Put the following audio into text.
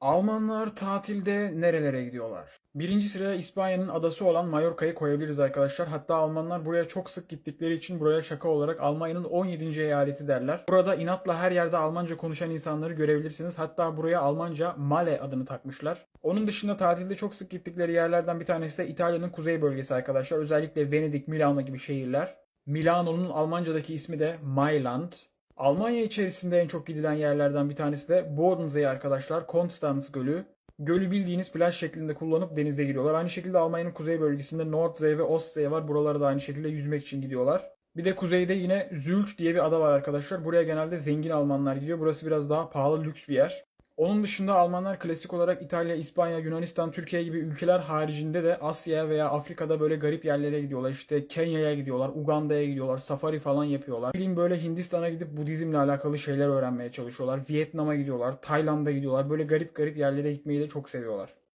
Almanlar tatilde nerelere gidiyorlar? Birinci sıraya İspanya'nın adası olan Mallorca'yı koyabiliriz arkadaşlar. Hatta Almanlar buraya çok sık gittikleri için buraya şaka olarak Almanya'nın 17. eyaleti derler. Burada inatla her yerde Almanca konuşan insanları görebilirsiniz. Hatta buraya Almanca Male adını takmışlar. Onun dışında tatilde çok sık gittikleri yerlerden bir tanesi de İtalya'nın kuzey bölgesi arkadaşlar. Özellikle Venedik, Milano gibi şehirler. Milano'nun Almanca'daki ismi de Mailand. Almanya içerisinde en çok gidilen yerlerden bir tanesi de Bodensee arkadaşlar. Konstanz Gölü. Gölü bildiğiniz plaj şeklinde kullanıp denize giriyorlar. Aynı şekilde Almanya'nın kuzey bölgesinde Nordsee ve Ostsee var. Buralara da aynı şekilde yüzmek için gidiyorlar. Bir de kuzeyde yine Zülç diye bir ada var arkadaşlar. Buraya genelde zengin Almanlar gidiyor. Burası biraz daha pahalı lüks bir yer. Onun dışında Almanlar klasik olarak İtalya, İspanya, Yunanistan, Türkiye gibi ülkeler haricinde de Asya veya Afrika'da böyle garip yerlere gidiyorlar. İşte Kenya'ya gidiyorlar, Uganda'ya gidiyorlar, safari falan yapıyorlar. Bileyim böyle Hindistan'a gidip Budizmle alakalı şeyler öğrenmeye çalışıyorlar. Vietnam'a gidiyorlar, Tayland'a gidiyorlar. Böyle garip garip yerlere gitmeyi de çok seviyorlar.